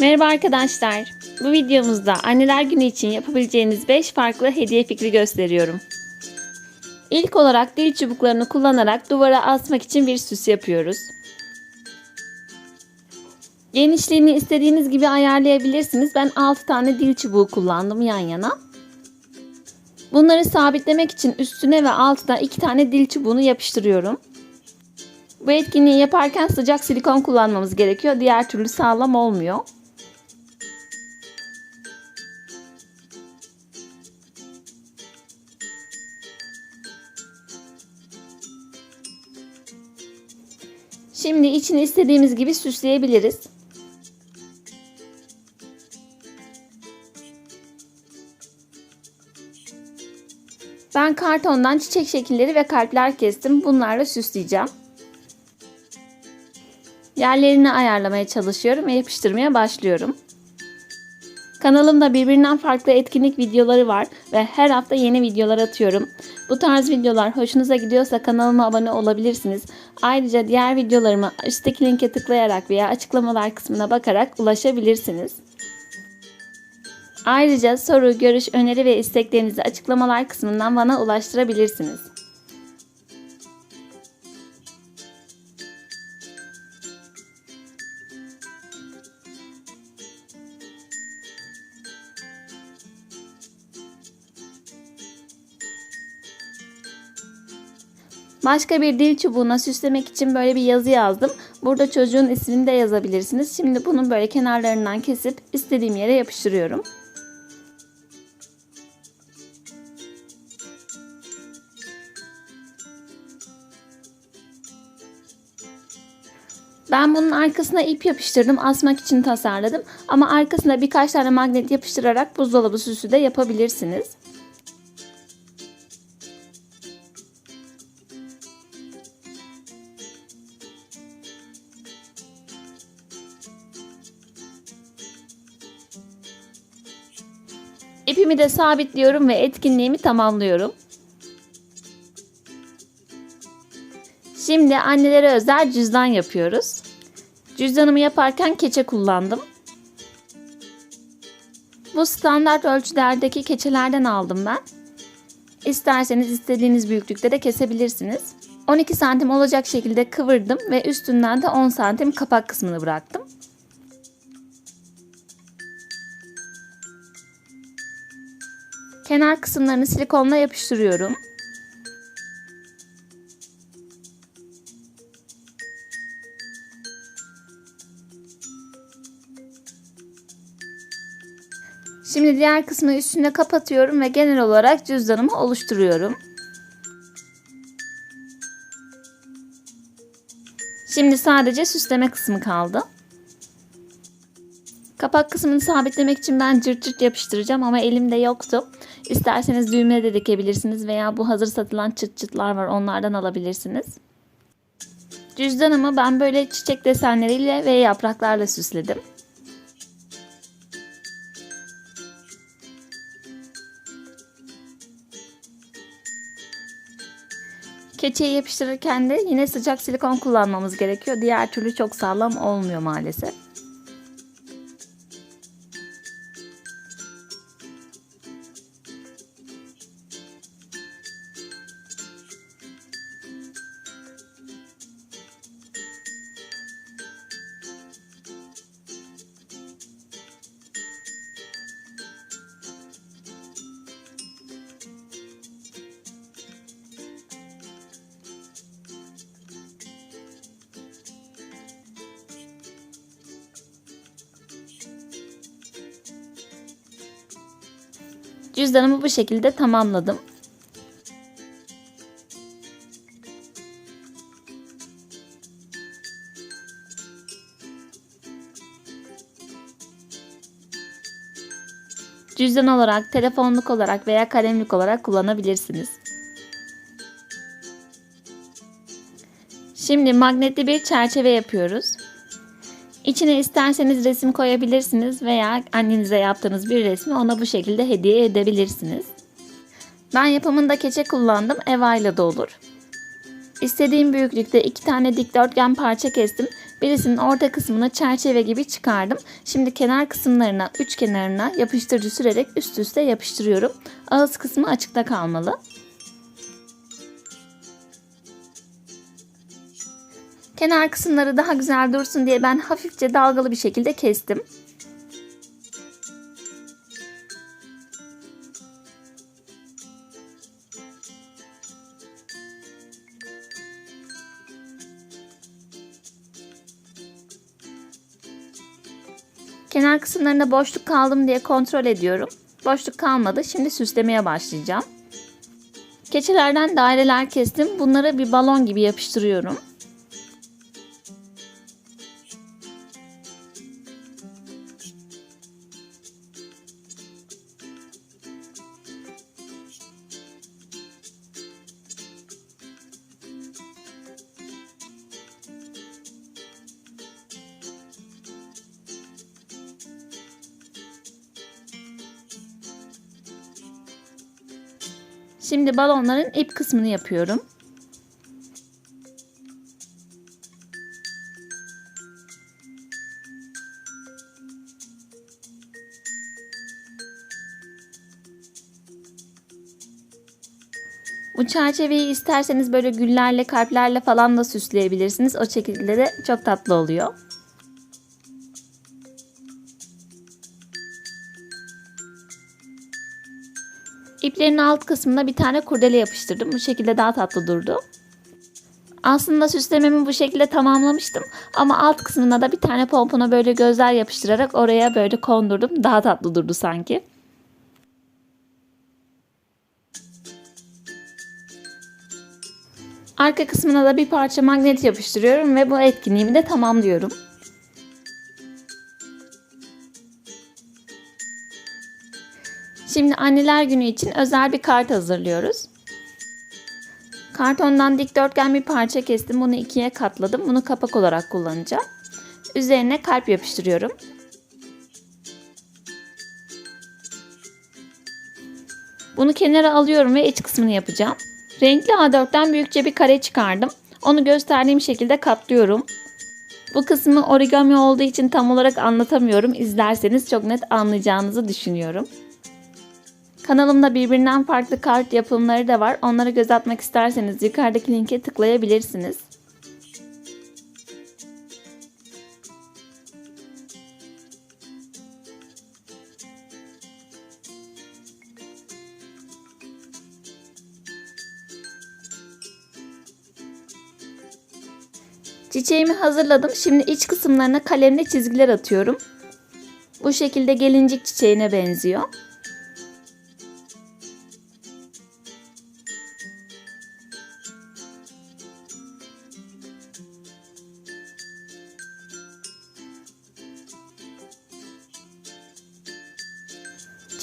Merhaba arkadaşlar. Bu videomuzda anneler günü için yapabileceğiniz 5 farklı hediye fikri gösteriyorum. İlk olarak dil çubuklarını kullanarak duvara asmak için bir süs yapıyoruz. Genişliğini istediğiniz gibi ayarlayabilirsiniz. Ben 6 tane dil çubuğu kullandım yan yana. Bunları sabitlemek için üstüne ve altına 2 tane dil çubuğunu yapıştırıyorum. Bu etkinliği yaparken sıcak silikon kullanmamız gerekiyor. Diğer türlü sağlam olmuyor. Şimdi içini istediğimiz gibi süsleyebiliriz. Ben kartondan çiçek şekilleri ve kalpler kestim. Bunlarla süsleyeceğim. Yerlerini ayarlamaya çalışıyorum ve yapıştırmaya başlıyorum. Kanalımda birbirinden farklı etkinlik videoları var ve her hafta yeni videolar atıyorum. Bu tarz videolar hoşunuza gidiyorsa kanalıma abone olabilirsiniz. Ayrıca diğer videolarıma üstteki linke tıklayarak veya açıklamalar kısmına bakarak ulaşabilirsiniz. Ayrıca soru, görüş, öneri ve isteklerinizi açıklamalar kısmından bana ulaştırabilirsiniz. Başka bir dil çubuğuna süslemek için böyle bir yazı yazdım. Burada çocuğun ismini de yazabilirsiniz. Şimdi bunun böyle kenarlarından kesip istediğim yere yapıştırıyorum. Ben bunun arkasına ip yapıştırdım. Asmak için tasarladım. Ama arkasına birkaç tane magnet yapıştırarak buzdolabı süsü de yapabilirsiniz. İpimi de sabitliyorum ve etkinliğimi tamamlıyorum. Şimdi annelere özel cüzdan yapıyoruz. Cüzdanımı yaparken keçe kullandım. Bu standart ölçülerdeki keçelerden aldım ben. İsterseniz istediğiniz büyüklükte de kesebilirsiniz. 12 santim olacak şekilde kıvırdım ve üstünden de 10 santim kapak kısmını bıraktım. Kenar kısımlarını silikonla yapıştırıyorum. Şimdi diğer kısmı üstüne kapatıyorum ve genel olarak cüzdanımı oluşturuyorum. Şimdi sadece süsleme kısmı kaldı. Kapak kısmını sabitlemek için ben cırt cırt yapıştıracağım ama elimde yoktu. İsterseniz düğme de dikebilirsiniz veya bu hazır satılan çıt çıtlar var onlardan alabilirsiniz. Cüzdanımı ben böyle çiçek desenleriyle ve yapraklarla süsledim. Keçeyi yapıştırırken de yine sıcak silikon kullanmamız gerekiyor. Diğer türlü çok sağlam olmuyor maalesef. Cüzdanımı bu şekilde tamamladım. Cüzdan olarak, telefonluk olarak veya kalemlik olarak kullanabilirsiniz. Şimdi magnetli bir çerçeve yapıyoruz. İçine isterseniz resim koyabilirsiniz veya annenize yaptığınız bir resmi ona bu şekilde hediye edebilirsiniz. Ben yapımında keçe kullandım. Eva ile de olur. İstediğim büyüklükte iki tane dikdörtgen parça kestim Birisinin orta kısmını çerçeve gibi çıkardım. Şimdi kenar kısımlarına, üç kenarına yapıştırıcı sürerek üst üste yapıştırıyorum. Ağız kısmı açıkta kalmalı. Kenar kısımları daha güzel dursun diye ben hafifçe dalgalı bir şekilde kestim. Kenar kısımlarında boşluk kaldım diye kontrol ediyorum. Boşluk kalmadı. Şimdi süslemeye başlayacağım. Keçelerden daireler kestim. Bunları bir balon gibi yapıştırıyorum. Şimdi balonların ip kısmını yapıyorum. Bu çerçeveyi isterseniz böyle güllerle, kalplerle falan da süsleyebilirsiniz. O şekilde de çok tatlı oluyor. İplerin alt kısmına bir tane kurdele yapıştırdım. Bu şekilde daha tatlı durdu. Aslında süslememi bu şekilde tamamlamıştım. Ama alt kısmına da bir tane pompona böyle gözler yapıştırarak oraya böyle kondurdum. Daha tatlı durdu sanki. Arka kısmına da bir parça magnet yapıştırıyorum ve bu etkinliğimi de tamamlıyorum. Şimdi anneler günü için özel bir kart hazırlıyoruz. Kartondan dikdörtgen bir parça kestim. Bunu ikiye katladım. Bunu kapak olarak kullanacağım. Üzerine kalp yapıştırıyorum. Bunu kenara alıyorum ve iç kısmını yapacağım. Renkli A4'ten büyükçe bir kare çıkardım. Onu gösterdiğim şekilde katlıyorum. Bu kısmı origami olduğu için tam olarak anlatamıyorum. İzlerseniz çok net anlayacağınızı düşünüyorum. Kanalımda birbirinden farklı kart yapımları da var. Onlara göz atmak isterseniz yukarıdaki linke tıklayabilirsiniz. Çiçeğimi hazırladım. Şimdi iç kısımlarına kalemle çizgiler atıyorum. Bu şekilde gelincik çiçeğine benziyor.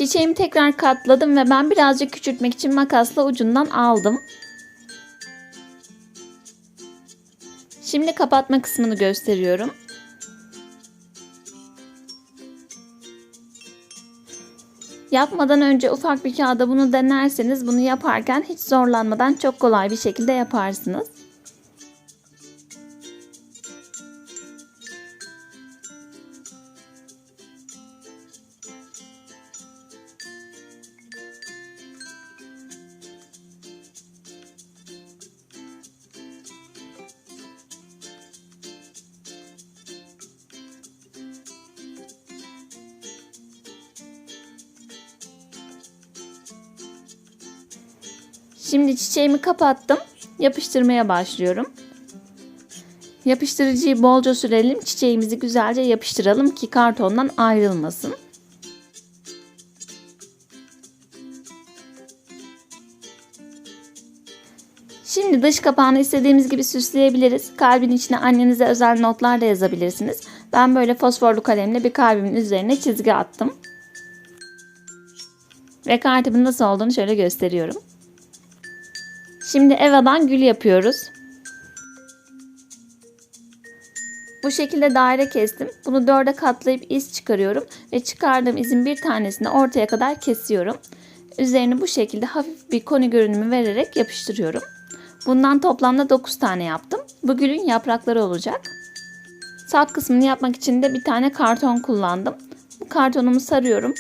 Çiçeğimi tekrar katladım ve ben birazcık küçültmek için makasla ucundan aldım. Şimdi kapatma kısmını gösteriyorum. Yapmadan önce ufak bir kağıda bunu denerseniz bunu yaparken hiç zorlanmadan çok kolay bir şekilde yaparsınız. Şimdi çiçeğimi kapattım. Yapıştırmaya başlıyorum. Yapıştırıcıyı bolca sürelim. Çiçeğimizi güzelce yapıştıralım ki kartondan ayrılmasın. Şimdi dış kapağını istediğimiz gibi süsleyebiliriz. Kalbin içine annenize özel notlar da yazabilirsiniz. Ben böyle fosforlu kalemle bir kalbimin üzerine çizgi attım. Ve kartımın nasıl olduğunu şöyle gösteriyorum. Şimdi Eva'dan gül yapıyoruz. Bu şekilde daire kestim. Bunu dörde katlayıp iz çıkarıyorum ve çıkardığım izin bir tanesini ortaya kadar kesiyorum. Üzerini bu şekilde hafif bir koni görünümü vererek yapıştırıyorum. Bundan toplamda 9 tane yaptım. Bu gülün yaprakları olacak. Sağ kısmını yapmak için de bir tane karton kullandım. Bu kartonumu sarıyorum.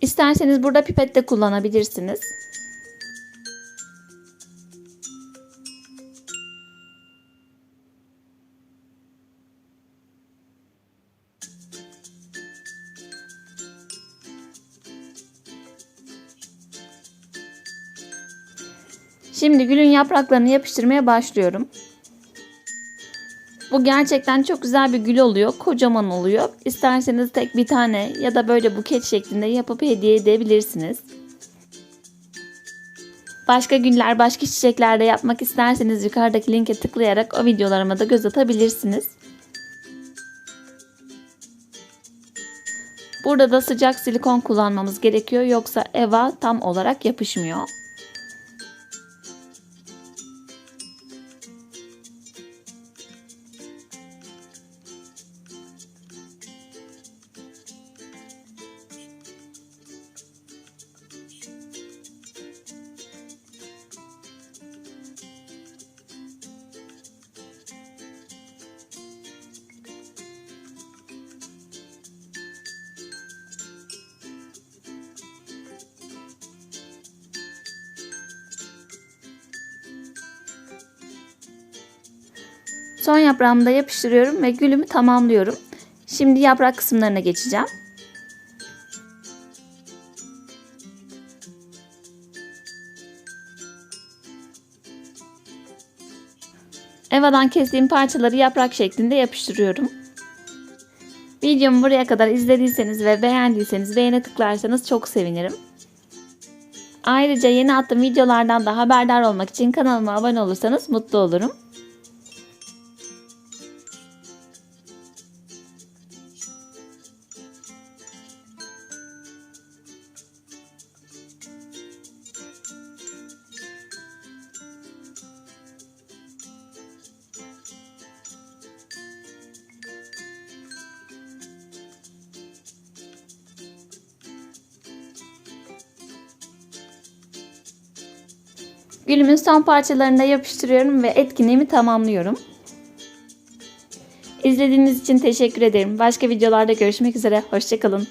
İsterseniz burada pipet de kullanabilirsiniz. Şimdi gülün yapraklarını yapıştırmaya başlıyorum. Bu gerçekten çok güzel bir gül oluyor. Kocaman oluyor. İsterseniz tek bir tane ya da böyle buket şeklinde yapıp hediye edebilirsiniz. Başka güller, başka çiçeklerde yapmak isterseniz yukarıdaki linke tıklayarak o videolarıma da göz atabilirsiniz. Burada da sıcak silikon kullanmamız gerekiyor yoksa eva tam olarak yapışmıyor. Son yaprağımı da yapıştırıyorum ve gülümü tamamlıyorum. Şimdi yaprak kısımlarına geçeceğim. Evadan kestiğim parçaları yaprak şeklinde yapıştırıyorum. Videomu buraya kadar izlediyseniz ve beğendiyseniz beğene tıklarsanız çok sevinirim. Ayrıca yeni attığım videolardan da haberdar olmak için kanalıma abone olursanız mutlu olurum. Gülümün son parçalarını da yapıştırıyorum ve etkinliğimi tamamlıyorum. İzlediğiniz için teşekkür ederim. Başka videolarda görüşmek üzere. Hoşçakalın.